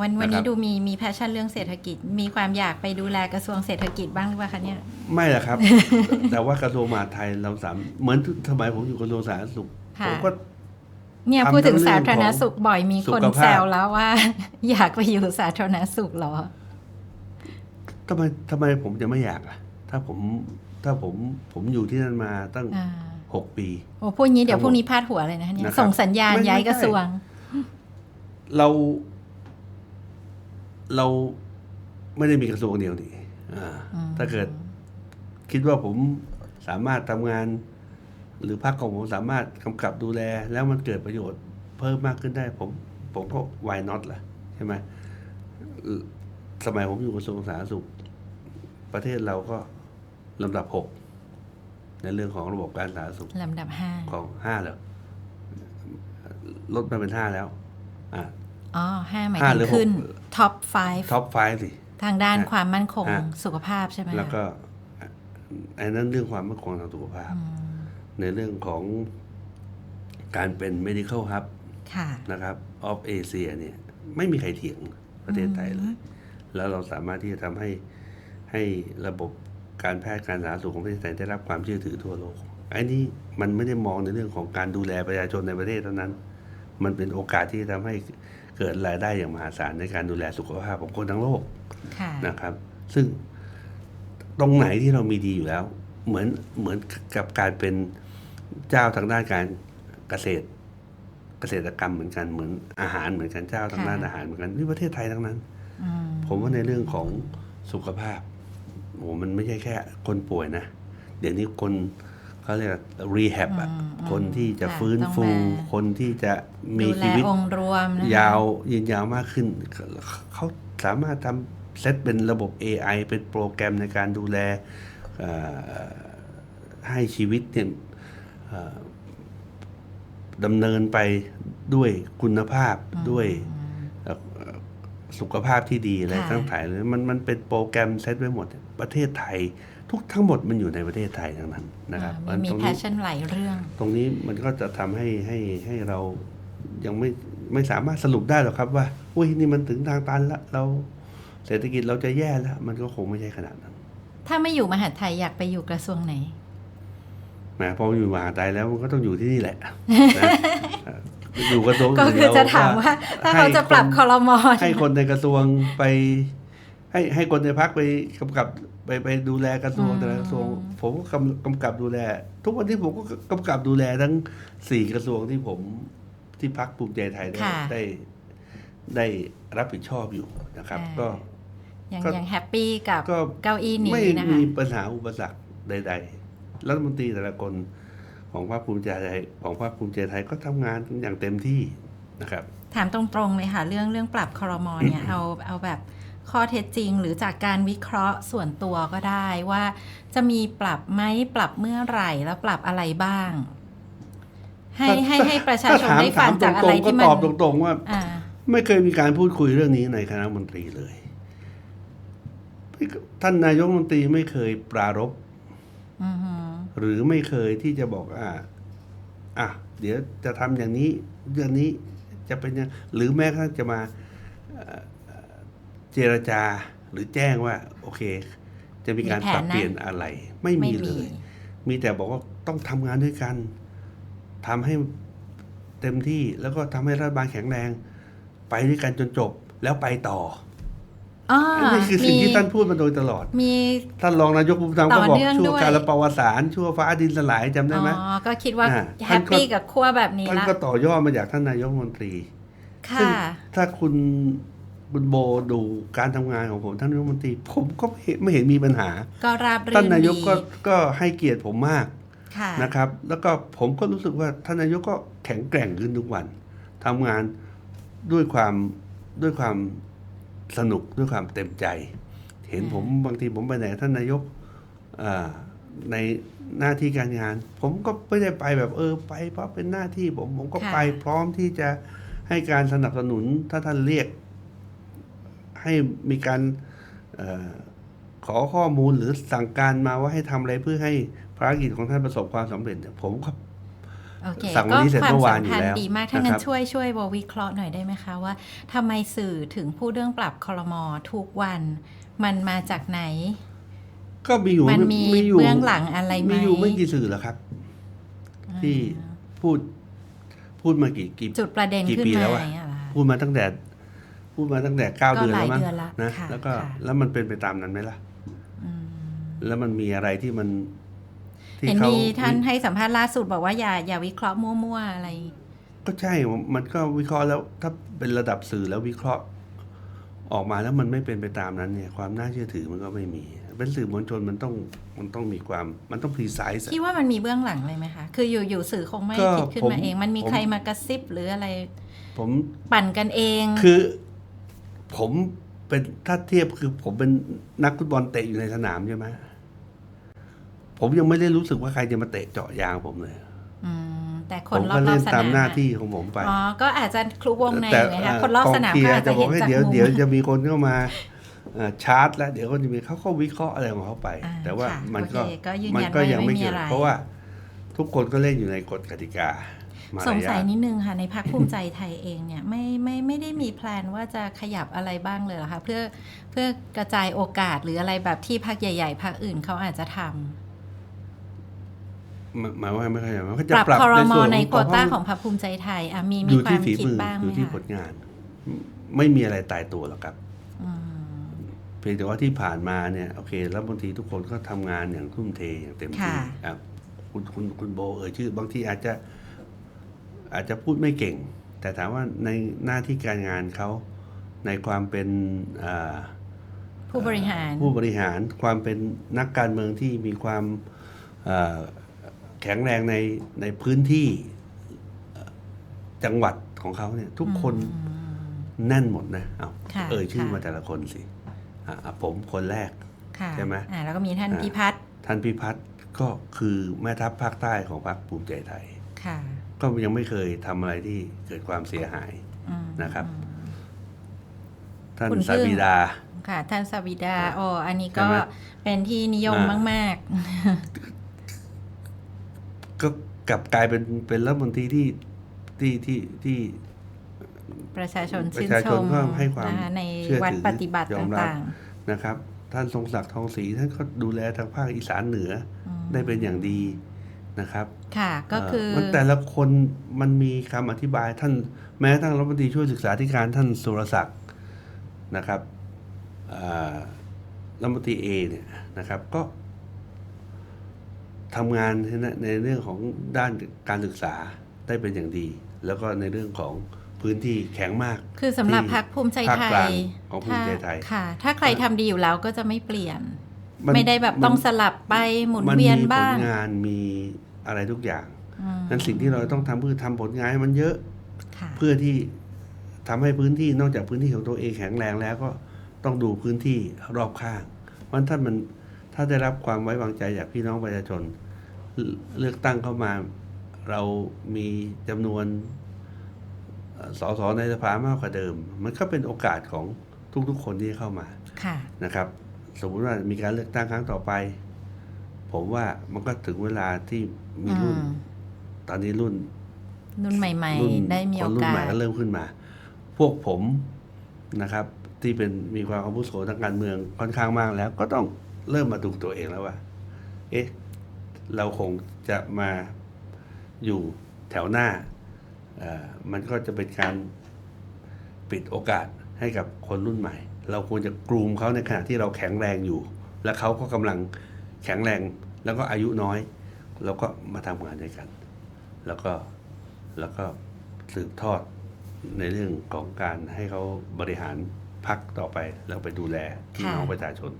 วันวันนะคนี้รับดูมีมีแพชชั่นเรื่องเศรษฐกิจ มีความอยากไปดูแลกระทรวงเศรษฐกิจบ้างหรือเปล่าคะเนี่ยไม่ละครับ แต่ว่ากระทรวงมหาดไทยเราสามเหมือนสมัยผมอยู่กระทรวงสาธารณสุขค่ะผมก็เนี่ยทำพูดถึงทั้งเรื่สาองธารณของสุขบ่อยมีคนสุขภาพแซวแล้วว่า อยากไปอยู่สาธารณสุขเหรอทำไมทำไมผมจะไม่อยากอะ ถ้าผมถ้าผมผมอยู่ที่นั่นมาตั้งอ่าหกปีโอ้พูดงี้เดี๋ยวครับพรุ่งนี้พาดหัวเลยนะเนี่ยนะครับส่งสัญญาณไม่ย้ายไม่กระทรวง เรา เราไม่ได้มีกระทรวงเดียวนี่อ่าอืมถ้าเกิดคิดว่าผมสามารถทำงาน หรือพรรคของผมสามารถกำกับดูแล แล้วมันเกิดประโยชน์เพิ่มมากขึ้นได้ ผมผมก็ why not ล่ะใช่ไหมเอ่อสมัยผมอยู่กระทรวงสาธารณสุข ประเทศเราก็ลำดับหกในเรื่องของระบบการสาธารณสุขลำดับห้าของห้าเหรอลดมาเป็นห้าแล้ว อ่า อ๋อห้าหมายห้าถึหรืงอหกขึ้นท็อป5ท็อปไฟสิทางด้านฮะความมั่นคงฮะสุขภาพใช่ไหมคะแล้วก็ไอ้นั้นเรื่องความมั่นคงทางสุขภาพอืมในเรื่องของการเป็น medical hub ค่ะนะครับ of Asia เนี่ย ไม่มีใครเถียงประเทศไทยเลย แล้วเราสามารถที่จะทำให้ให้ระบบการแพทย์การสาธารณสุขของประเทศไทยได้รับความเชื่อถือทั่วโลกไอ้นี่มันไม่ได้มองในเรื่องของการดูแลประชาชนในประเทศเท่านั้น มันเป็นโอกาสที่จะทำให้เกิดรายได้อย่างมหาศาลในการดูแลสุขภาพของคนทั้งโลกค่ะนะครับ ซึ่งตรงไหนที่เรามีดีอยู่แล้ว เหมือนเหมือนกับการเป็นเจ้าทางด้านการเกษตร เกษตรกรรมเหมือนกันเหมือนอาหารเหมือนกันเจ้าทางด้านค่ะอาหารเหมือนกันนี่ประเทศไทยทั้งนั้นอืมผมว่าในเรื่องของสุขภาพโอ้มันไม่ใช่แค่คนป่วยนะ เดี๋ยวนี้คน เขาเรียกรีแฮบอะอืมอืมคนที่จะค่ะฟื้นต้องฟูมาคนที่จะมีดูแลชีวิตองค์รวมนะคะยาวยืนยาวมากขึ้น เขาสามารถทำเซตเป็นระบบ AI เป็นโปรแกรมในการดูแลเอ่อให้ชีวิตเนี่ยเอ่อดำเนินไปด้วยคุณภาพด้วยเอ่อ สุขภาพที่ดีอะไรค่ะ ทั้งหลายเลยมันมันเป็นโปรแกรมเซตไว้หมด ประเทศไทย ทุกทั้งหมดมันอยู่ในประเทศไทยทั้งนั้นนะครับอ่ามีมีตรงแพนี้ชชั่นหลายเรื่อง ตรงนี้มันก็จะทำให้ให้ให้เรายังไม่ไม่สามารถสรุปได้หรอกครับว่าอุ้ยนี่มันถึงทางตันละเราเศรษฐกิจเราจะแย่แล้วมันก็คงไม่ใช่ขนาดนั้น ถ้าไม่อยู่มหาดไทยอยากไปอยู่กระทรวงไหน นะพออยู่มหาไทยแล้วมันก็ต้องอยู่ที่นี่แหละนะเอ่ออยู่กระทรวงก็อื่นคือเรจะถามว่า ถ้าเขาจะปรับคให้อรมอให้คนในกระทรวงไป ให้ให้คนในพักไปกำกับไปไปดูแลกระทรวงแต่ละกระทรวงผมก็กำกำกับดูแล ทุกวันนี้ผมก็กำกับดูแลทั้งสี่กระทรวงที่ผมที่พักภูมิใจไทยได้ค่ะได้ได้รับผิดชอบอยู่นะครับอ่าก็ยังก็ยังแฮปปี้กับก็เก้าอี้นี้ไม่นะคะมีปัญหาอุปสรรคใด ๆ รัฐมนตรีแต่ละคน ของพรรคภูมิใจไทยของพรรคภูมิใจไทยก็ทำงานอย่างเต็มที่นะครับ ถามตรงๆเลยค่ะ เรื่องเรื่องปรับคอรมอเนี่ยเอาเอาแบบข้อเท็จจริงหรือจากการวิเคราะห์ส่วนตัวก็ได้ว่า จะมีปรับไหมปรับเมื่อไหร่แล้วปรับอะไรบ้าง ให้ให้ให้ประชาชนถ้ถมได้ฟังถมจากอะไรตงๆที่ก็มัตนอบตรงๆว่าอ่าไม่เคยมีการพูดคุยเรื่องนี้ในคณะรัฐมนตรีเลย ท่านนายกรัฐมนตรีไม่เคยปรารบอือ หือหรือไม่เคยที่จะบอกอ่าอะเดี๋ยวจะทำอย่างนี้เรื่องนี้จะเป็นยังหรือแม้กระทั่งจะมาเอ่อเอ่อเจรจาหรือแจ้งว่า โอเค จะมีการมีแผนปรับนะเปลี่ยนอะไร ไม่ไม่มีมีเลย มีแต่บอกว่าต้องทำงานด้วยกันทำให้เต็มที่แล้วก็ทำให้รัฐบาลแข็งแรง ไปด้วยกันจนจบแล้วไปต่ออ๋ออั นนี้คือสิ่งที่ท่านพูดมาโดยตลอด มีท่านรองนายกภูมิธรรมก็ต่อบอกเนื่องชั่วด้วยการประวัติศาสตร์ชั่วฟ้าดินสลายจำได้อ๋ไหมอก็คิดว่าอ่าแฮท่านปก็ปี้กับขั้วแบบนี้ท่านละก็ต่อยอดมาจากท่านนายกรัฐมนตรีซึ่งค่ะถ้าคุณคุณโบดูการทำงานของผมท่านนายกรัฐมนตรี ผมก็ไม่เห็นไม่เห็นมีปัญหา ก็ราบรื่นท่านนายกดีก็ก็ให้เกียรติผมมากค่ะนะครับ แล้วก็ผมก็รู้สึกว่าท่านนายกก็แข็งแกร่งขึ้นทุกวันทำงานด้วยความด้วยความ สนุกด้วยความเต็มใจ เห็นผมบางทีผมไปไหนท่านนายกอ่าในหน้าที่การงาน ผมก็ไม่ได้ไปแบบเออไป เพราะเป็นหน้าที่ผมผมก็ค่ะไปพร้อมที่จะให้การสนับสนุนถ้าท่านเรียก ให้มีการเออขอข้อมูลหรือสั่งการมาว่าให้ทำอะไรเพื่อให้ภารกิจของท่านประสบความสำเร็จเนี่ยผมก็โอเค สั่งวันนี้เสร็จก็ความเมื่อวานสัมอยู่พันแล้วธ์ดีมากถ้างั้นะครันบช่วยช่วยบวิเคราะห์หน่อยได้ไหมคะว่าทำไมสื่อถึงพูดเรื่องปรับคอรมอทุกวัน มันมาจากไหน ก็มีอยู่มันมีอยู่เบื้องหลังอะไรไหมมีอยู่ไม่กี่สื่อหรอกครับ ที่พูด พูดมากี่กี่จุดประเด็นกี่ขึ้นปีมาแล้วอะอย่างเงี้ยเหรอคะพูดมาตั้งแต่ พูดมาตั้งแต่เก้าก็เดือนหลาแล้ยวมั้งเดือนละนะค่ะแล้วก็ค่ะแล้วมันเป็นไปตามนั้นไหมล่ะอืมแล้วมันมีอะไรที่มันที่ เห็นเขามีท่านให้สัมภาษณ์ล่าสุดบอกว่าอย่าอย่าวิเคราะห์มั่วๆอะไร ก็ใช่ มันก็วิเคราะห์แล้วถ้าเป็นระดับสื่อแล้ววิเคราะห์ออกมาแล้วมันไม่เป็นไปตามนั้นเนี่ยความน่าเชื่อถือมันก็ไม่มี เป็นสื่อมวลชนมันต้องมันต้องมีความมันต้องพรีไซส์คิดว่ามันมีเบื้องหลังเลยไหมคะ คืออยู่อยู่สื่อคงไม่ก็คิดขึ้นผมมาเอง มันมีผมใครมากระซิบหรืออะไร ผมปั่นกันเอง คือผมเป็นถ้าเทียบคือผมเป็นนักฟุตบอลเตะอยู่ในสนามใช่ไหม ผมยังไม่ได้รู้สึกว่าใครจะมาเตะเจาะยางผมเลยอืมแต่คผนมรอก็บๆเล่นสตามนามหน้าอะที่ของผมไปอ๋อก็อาจจะคลุกวงในแต่อยู่ไงคะเอ่อคนรอบกงสนามเชียก็ร์อาจจะบเห็อกนให้จากเดี๋ยวมุมเดี๋ยวจะมีคนเข้ามาเอ่อชาร์จ แล้วเดี๋ยวก็จะมีเขาก็วิเคราะห์อะไรของเขาไปอ่าแต่ว่าค่ะมันก็โอเคก็ยืนมัยันก็ว่ายังไม่ไม่มีเกิดอะไรเพราะว่าทุกคนก็เล่นอยู่ในกฎกติกามารสงสัยยาทนิดนึงค่ะ ในพักภูมิใจไทยเองเนี่ยไม่ไม่ไม่ได้มีแพลนว่าจะขยับอะไรบ้างเลยเหรอคะเพื่อเพื่อกระจายโอกาสหรืออะไรแบบที่พักใหญ่ ๆพักอื่นเขาอาจจะทำหมาย หมายว่าไม่ค่อยมันก็ปจะรับปรับคอรในมอส่วนในขโควองต้าเขาของพรรคภูมิใจไทยอะมีอมียู่ควาที่มฝีคิดมือบ้างอไหมยู่ที่ผคะลงาน ไม่มีอะไรตายตัวหรอกครับอืมเพียงแต่ว่าที่ผ่านมาเนี่ยโอเคแล้วบางทีทุกคนก็ทำงานอย่างทุ่มเทอย่างเต็มที่อะคุณคุณคุณโบเอ่ยชื่อบางทีอาจจะอาจจะพูดไม่เก่ง แต่ถามว่าในหน้าที่การงานเขาในความเป็นอ่าผู้บริหารผู้บริหารความเป็นนักการเมืองที่มีความเอ่อ แข็งแรงในในพื้นที่เอ่อจังหวัดของเขาเนี่ยทุกคนแน่นหมดนะเอาค่ะเอ่ยชื่อค่ะมาแต่ละคนสิอะอะผมคนแรกค่ะใช่ไหมอ่าแล้วก็มีท่านอ่าพิพัฒน์ท่านพิพัฒน์ก็คือแม่ทัพภาคใต้ของพรรคภูมิใจไทยค่ะก็ยังไม่เคยทำอะไรที่เกิดความเสียหายอืมนะครับอืมท่านคุณสาพึ่งวีดาค่ะ ท่านสวิดาอ่าโอ้อันนี้ใช่ก็ไหมเป็นที่นิยมอ่ามมากก็ กลับกลายเป็นเป็นรัฐมนตรีที่ที่ที่ที่ๆประชาชนประชื่นชาชชนมก็ให้ความนะคะในเชื่อวัดถือปฏิบัติยตอมรับ่างนะครับ ท่านทรงศักดิ์ทองศรีท่านก็ดูแลทางภาคอีสานเหนือๆอืมได้เป็นอย่างดีนะครับ ค่ะก็คือเมันแต่ละคนมันมีคำอธิบายท่านแม้ทั้งรัฐมนตรีช่วยศึกษาธิการท่านสุรศักดิ์นะครับอ่ารัฐมนตรีเอเนี่ยนะครับ ก็ ทำงานในในเรื่องของด้านการศึกษาได้เป็นอย่างดี แล้วก็ในเรื่องของพื้นที่แข็งมาก คือสำหรับที่พรรคภูมิใจภาคไทกลายงของภูมิใจไทยถ้าค่ะ ถ้าใครทำดีอยู่แล้วก็จะไม่เปลี่ยนนไม่ได้แบบนต้องสลับไปหมุนมันเวียนมีผบ้าลงงานมีอะไรทุกอย่างอืมนั้นสิ่งที่เราต้องทำคือทำผลงานให้มันเยอะค่ะเพื่อที่ทำให้พื้นที่นอกจากพื้นที่ของตัวเองแข็งแรงแล้วก็ต้องดูพื้นที่รอบข้างเพราะฉะนั้นถ้ามัน ถ้าได้รับความไว้วางใจจากพี่น้องประชาชน เลืเลือกตั้งเข้ามา เรามีจำนวนเอ่อสสในสภามากกว่าเดิม มันก็เป็นโอกาสของทุกๆคนที่จะเข้ามาค่ะนะครับ สมมุติว่ามีการเลือกตั้งครั้งต่อไป ผมว่ามันก็ถึงเวลาที่มีรุ่นอืมตอนนี้รุ่น รุ่นใหม่รุ่นๆได้มีคโอนรุ่นกาใหม่สก็เริ่มขึ้นมา พวกผมนะครับ ที่เป็นมีความอาวุโสทางการเมืองค่อนข้างมากแล้วก็ต้อง เริ่มมาดูตัวเองแล้วว่า เอ๊ะ เราคงจะมาอยู่แถวหน้าเอ่อมันก็จะเป็นการปิดโอกาสให้กับคนรุ่นใหม่ เราควรจะกรูมเขาในขณะที่เราแข็งแรงอยู่ และเขาก็กำลังแข็งแรงแล้วก็อายุน้อย เราก็มาทำงานด้วยกัน แล้วก็แล้วก็สืบทอดในเรื่องของการให้เขาบริหารพักต่อไป แล้วไปดูแลพี่น้องประชาชน